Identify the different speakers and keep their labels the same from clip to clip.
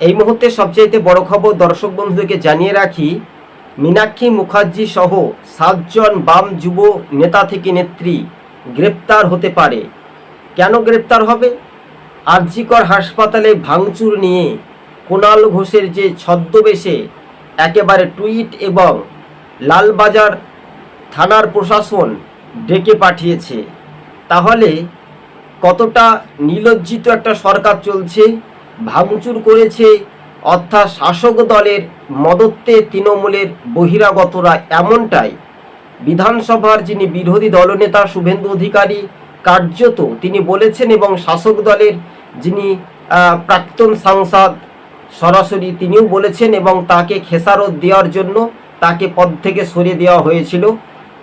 Speaker 1: এই মুহূর্তে সবচাইতে বড় খবর দর্শক বন্ধুদেরকে জানিয়ে রাখি, মীনাক্ষী মুখার্জি সহ সাতজন বাম যুব নেতা থেকে নেত্রী গ্রেপ্তার হতে পারে। কেন গ্রেপ্তার হবে? আরজিকর হাসপাতালে ভাঙচুর নিয়ে কুণাল ঘোষের যে ছদ্মবেশে একেবারে টুইট এবং লালবাজার থানার প্রশাসন ডেকে পাঠিয়েছে। তাহলে কতটা নিলজ্জিত একটা সরকার চলছে? ভাঙচুর করেছে। অর্থাৎ শাসক দলের মদত্তে তৃণমূলের বহিরাগতরা এমনটাই। বিধানসভার যিনি বিরোধী দলনেতা শুভেন্দু অধিকারী কার্যত তিনি বলেছেন এবং শাসক দলের যিনি প্রাক্তন সাংসদ সরাসরি তিনিও বলেছেন এবং তাকে খেসারত দেওয়ার জন্য তাকে পদ থেকে সরিয়ে দেওয়া হয়েছিল।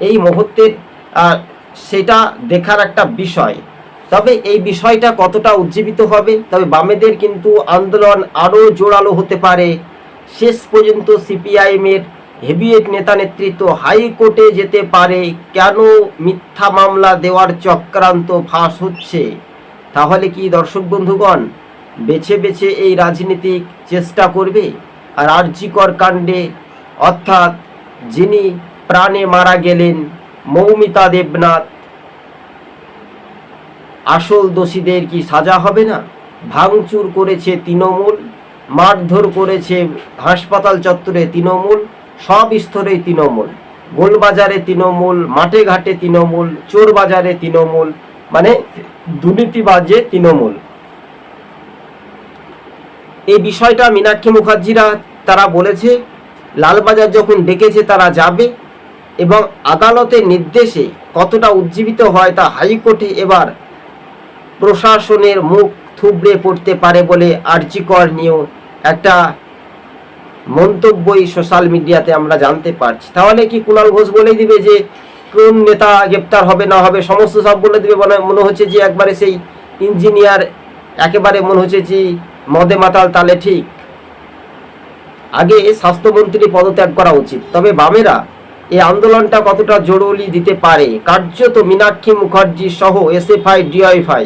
Speaker 1: এই মুহূর্তের সেটা দেখার একটা বিষয়। তবে এই বিষয়টা কতটা উজ্জীবিত হবে? তবে বামেদের কিন্তু আন্দোলন আরও জোরালো হতে পারে। শেষ পর্যন্ত সিপিআইএমের হেভিয়েট নেতা নেতৃত্ব হাইকোর্টে যেতে পারে। কেন মিথ্যা মামলা দেওয়ার চক্রান্ত ফাঁস হচ্ছে? তাহলে কি দর্শক বন্ধুগণ, বেছে বেছে এই রাজনীতিক চেষ্টা করবে? আর আর্যিকর কাণ্ডে, অর্থাৎ যিনি প্রাণে মারা গেলেন মৌমিতা দেবনাথ আসল দোষীদের কি সাজা হবে না? ভাঙচুর করেছে তৃণমূল, মারধর করেছে হাসপাতাল চত্বরে তৃণমূল, সব স্তরেই তৃণমূল। গোলবাজারে তৃণমূল, মাঠে ঘাটে তৃণমূল, চোর বাজারে তৃণমূল মানে দুর্নীতিবাজে তৃণমূল। এই বিষয়টা মীনাক্ষী মুখার্জিরা, তারা বলেছে, লালবাজার যখন ডেকেছে তারা যাবে এবং আদালতের নির্দেশে কতটা উজ্জীবিত হয় তা হাইকোর্টে এবার প্রশাসনের মুখ থুবড়ে পড়তে পারে বলে আর্জিকর নিয়েও একটা মন্তব্যই সোশ্যাল মিডিয়াতে আমরা জানতে পারছি। তাহলে কি কুণাল ঘোষ বলেই দিবে যে কোন নেতা গ্রেপ্তার হবে না হবে সমস্ত সব বলে দিবে? মনে হচ্ছে যে একবারে সেই ইঞ্জিনিয়ার একেবারে মনে হচ্ছে যে মদে মাতাল তালে ঠিক। আগে স্বাস্থ্যমন্ত্রী পদত্যাগ করা উচিত। তবে বামেরা, এই আন্দোলনটা কতটা জরুরি দিতে পারে? কার্যত মীনাক্ষী মুখার্জি সহ এসএফআই ডিআইএফআই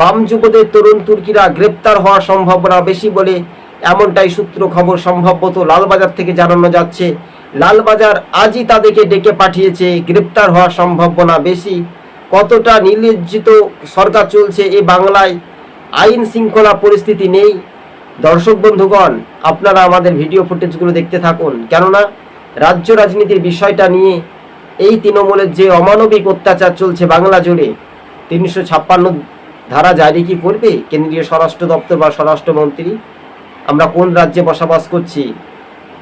Speaker 1: বাম যুবদের তরুণ তুর্কিরা গ্রেপ্তার হওয়ার সম্ভাবনা বেশি বলে এমনটাই সূত্র খবর সম্ভবত লালবাজার থেকে জানানো যাচ্ছে। লালবাজার আজই তাদেরকে ডেকে পাঠিয়েছে, গ্রেপ্তার হওয়ার সম্ভাবনা বেশি। কতটা নির্লজ্জিত সরকার চলছে এ বাংলায়, আইন শৃঙ্খলা পরিস্থিতি নেই। দর্শক বন্ধুগণ, আপনারা আমাদের ভিডিও ফুটেজগুলো দেখতে থাকুন। কেননা, রাজ্য রাজনীতির বিষয়টা নিয়ে এই তৃণমূলের যে অমানবিক অত্যাচার চলছে বাংলা জুড়ে, তিনশো ছাপ্পান্ন ধারা জারি কি করবে? কেন্দ্রীয় স্বরাষ্ট্র দপ্তর বা স্বরাষ্ট্রমন্ত্রী? আমরা কোন রাজ্যে বসবাস করছি?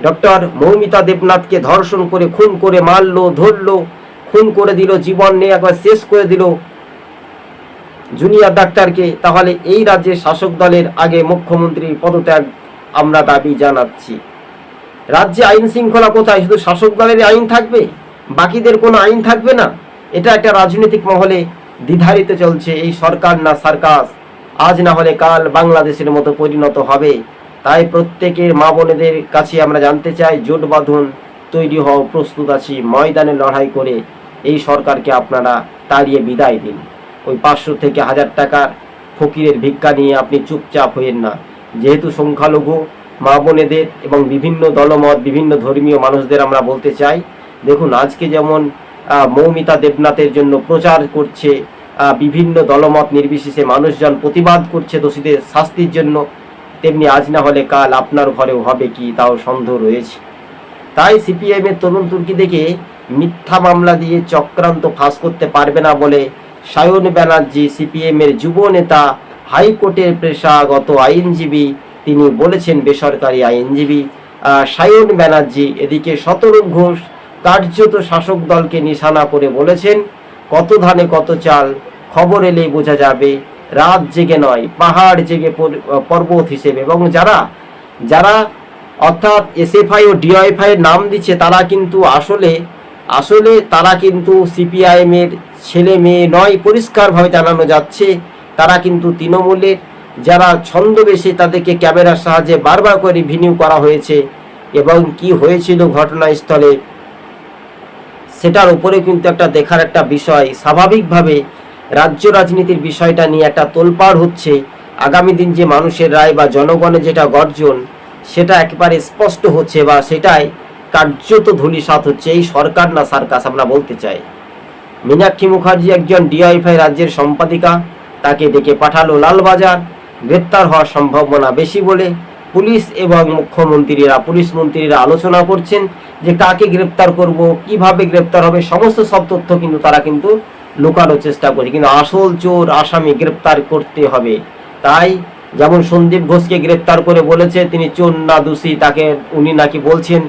Speaker 1: ডক্টর মৌমিতা দেবনাথকে ধর্ষণ করে, খুন করে, মারলো, ধরলো, খুন করে দিল, জীবন নিয়ে একবার শেষ করে দিল জুনিয়র ডাক্তারকে, তাহলে এই রাজ্যের শাসক দলের আগে মুখ্যমন্ত্রীর পদত্যাগ আমরা দাবি জানাচ্ছি। রাজ্যে আইন শৃঙ্খলা কোথায়? শুধু শাসক দলের আইন থাকবে? বাকিদের কোনো আইন থাকবে না? এটা একটা রাজনৈতিক মহলে দ্বিধারিত চলছে এই সরকার না সার্কাস। আজ না হলে কাল বাংলাদেশের মতো পরিণত হবে। তাই প্রত্যেকের মা বোনেদের কাছে আমরা জানতে চাই, জোট বাঁধুন তৈরি হও প্রস্তুত আছি, ময়দানে লড়াই করে এই সরকারকে আপনারা তাড়িয়ে বিদায় দিন। ওই পাঁচশো থেকে হাজার টাকার ফকিরের ভিক্ষা নিয়ে আপনি চুপচাপ হইয়েন না। যেহেতু সংখ্যালঘু, মা বোনেদের এবং বিভিন্ন দলমত, বিভিন্ন ধর্মীয় মানুষদের আমরা বলতে চাই, দেখুন আজকে যেমন মৌমিতা দেবনাথের জন্য প্রচার করছে বিভিন্ন দলমত নির্বিশেষে মানুষজন প্রতিবাদ করছে দোষীদের শাস্তির জন্য। তেমনি আজ না হলে কাল আপনার ঘরেও হবে কি তাও সন্দেহ রয়েছে। তাই সিপিআইএম এর তরুণ তুর্কি দেখে মিথ্যা মামলা দিয়ে চক্রান্ত ফাঁস করতে পারবে না বলে সায়ন ব্যানার্জি সিপিএম এর যুব নেতা, হাইকোর্টের পেশাগত আইনজীবী, তিনি বলেছেন বেসরকারি আইনজীবী সায়ন ব্যানার্জি। এদিকে শতরূপ ঘোষ কার্যত শাসক দলকে নিশানা করে বলেছেন, কত ধানে কত চাল, খবর এলেই বোঝা যাবে, রাত জেগে নয়, পাহাড় জেগে পর্বত হিসেবে। এবং যারা যারা অর্থাৎ এসএফআই ও ডিওয়াইফআই এর নাম দিচ্ছে, তারা কিন্তু আসলে আসলে তারা কিন্তু সিপিআইএম এর ছেলে মেয়ে নয়, পরিষ্কারভাবে জানানো যাচ্ছে, তারা কিন্তু তৃণমূলের, যারা ছন্দবেশে তাদেরকে ক্যামেরার সাহায্যে বারবার করে ভিনিউ করা হয়েছে এবং কি হয়েছিল ঘটনাস্থলে সেটার উপরে কিন্তু একটা দেখার একটা বিষয়। স্বাভাবিকভাবে রাজ্য রাজনীতির বিষয়টা নিয়ে একটা তোলপাড় হচ্ছে। আগামী দিন যে মানুষের রায় বা জনগণের যেটা গর্জন, সেটা একেবারে স্পষ্ট হচ্ছে বা সেটাই কার্যত ধূলিসাৎ হচ্ছে। এই সরকার না সার্কাস আমরা বলতে চাই। মীনাক্ষী মুখার্জি একজন ডিআইফাই রাজ্যের সম্পাদিকা, তাকে ডেকে পাঠালো লালবাজার। গ্রেপ্তার হওয়ার সম্ভাবনা বেশি বলে পুলিশ এবং মুখ্যমন্ত্রীরা, পুলিশ মন্ত্রীরা আলোচনা করছেন। যে কাকে গ্রেপ্তার করব, কীভাবে গ্রেপ্তার হবে, সমস্ত সব তথ্য কিন্তু তারা কিন্তু লুকানোর চেষ্টা করছে। কিন্তু আসল চোর আসামি গ্রেপ্তার করতে হবে। তাই যেমন সন্দীপ ঘোষকে গ্রেপ্তার করে বলেছে, তিনি চোর না, দোষী, তাকে উনি নাকি বলছেন,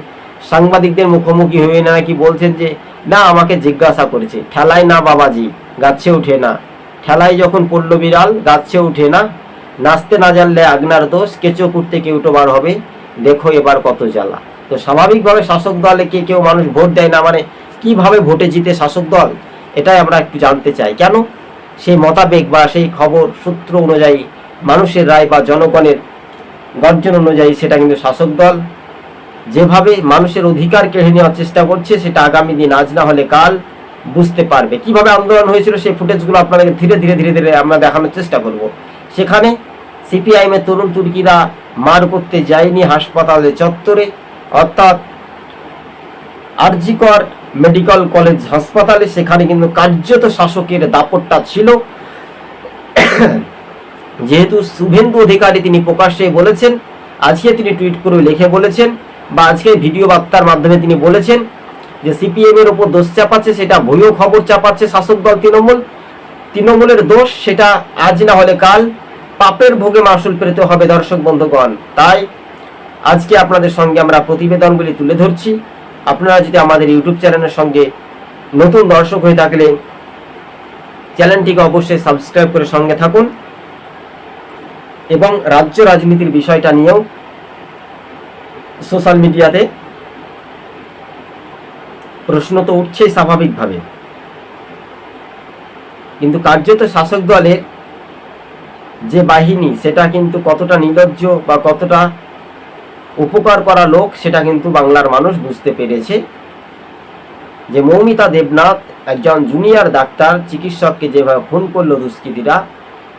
Speaker 1: সাংবাদিকদের মুখোমুখি হয়ে নাকি বলছেন যে, না, আমাকে জিজ্ঞাসা করেছে, ঠেলায় না বাবাজি, গাছে ওঠে না। ঠেলায় যখন পড়ল বিড়াল, গাছে ওঠে না। নাচতে না জানলে আগনার দোষ, কেঁচো কুটতে কেউটো বার হবে, দেখো এবার কত জ্বালা। তো স্বাভাবিকভাবে শাসক দলে কে কেউ মানুষ ভোট দেয় না মানে কীভাবে ভোটে জিতে শাসক দল? এটাই আমরা একটু জানতে চাই। কেন? সেই মতাবেগ বা সেই খবর সূত্র অনুযায়ী মানুষের রায় বা জনগণের গর্জন অনুযায়ী সেটা কিন্তু শাসক দল। যেভাবে মানুষের অধিকার কেড়ে নেওয়ার চেষ্টা করছে, সেটা আগামী দিন, আজ না হলে কাল বুঝতে পারবে। কীভাবে আন্দোলন হয়েছিল সেই ফুটেজগুলো আপনাদেরকে ধীরে ধীরে ধীরে ধীরে আমরা দেখানোর চেষ্টা করব। সেখানে সিপিআইএম এর তরুণ তুর্কিরা মার করতে যায়নি হাসপাতালে চত্বরে। অর্থাৎ আরজিকর মেডিকেল কলেজ হাসপাতালে সেখানে কিন্তু কার্যত শাসকের দাপটটা ছিল। যেহেতু শুভেন্দু অধিকারী তিনি প্রকাশ্যে বলেছেন, আজকে তিনি টুইট করে লিখে বলেছেন বা আজকে ভিডিও বার্তার মাধ্যমে তিনি বলেছেন যে সিপিএম এর উপর দোষ চাপাচ্ছে, সেটা ভুয়ো খবর চাপাচ্ছে শাসক দল তৃণমূল। তৃণমূলের দোষ সেটা আজ না হলে কাল পাপের ভোগে মাসুল পেতে হবে দর্শক বন্ধুগণ। তাই আজকে আপনাদের সঙ্গে আমরা প্রতিবেদনগুলি তুলে ধরছি। আপনারা যদি আমাদের ইউটিউব চ্যানেলের সঙ্গে নতুন দর্শক হয়ে থাকলে চ্যানেলটিকে অবশ্যই সাবস্ক্রাইব করে সঙ্গে থাকুন এবং রাজ্য রাজনীতির বিষয়টা নিয়েও সোশ্যাল মিডিয়াতে প্রশ্ন তো উঠছেই স্বাভাবিকভাবে। কিন্তু কার্যত শাসক দলের যে বাহিনী, সেটা কিন্তু কতটা নির্লজ্জ বা কতটা উপকার করা লোক, সেটা কিন্তু বাংলার মানুষ বুঝতে পেরেছে। যে মৌমিতা দেবনাথ একজন জুনিয়র ডাক্তার, চিকিৎসককে যেভাবে খুন করল দুষ্কৃতীরা,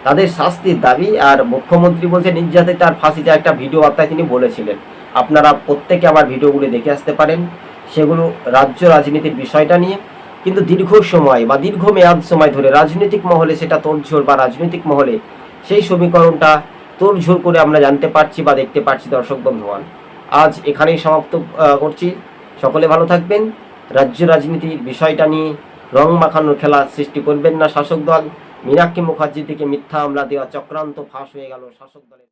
Speaker 1: তাদের শাস্তির দাবি, আর মুখ্যমন্ত্রী বলছে, নির্যাতিত তার ফাঁসিতে একটা ভিডিও বার্তায় তিনি বলেছিলেন। আপনারা প্রত্যেকে আমার ভিডিওগুলি দেখে আসতে পারেন। সেগুলো রাজ্য রাজনীতির বিষয়টা নিয়ে। কিন্তু দীর্ঘ সময় বা দীর্ঘ মেয়াদ সময় ধরে রাজনৈতিক মহলে সেটা তোড়ঝোড় বা রাজনৈতিক মহলে সেই সমীকরণটা তোড়ঝোড় করে আমরা জানতে পারছি বা দেখতে পারছি দর্শক বন্ধুবান আজ এখানেই সমাপ্ত করছি। সকলে ভালো থাকবেন। রাজ্য রাজনীতির বিষয়টা নিয়ে রং মাখানোর খেলা সৃষ্টি করবেন না শাসক দল। মীনাক্ষী মুখার্জি থেকে মিথ্যা হামলা দেওয়া চক্রান্ত ফাঁস হয়ে গেল শাসক দলের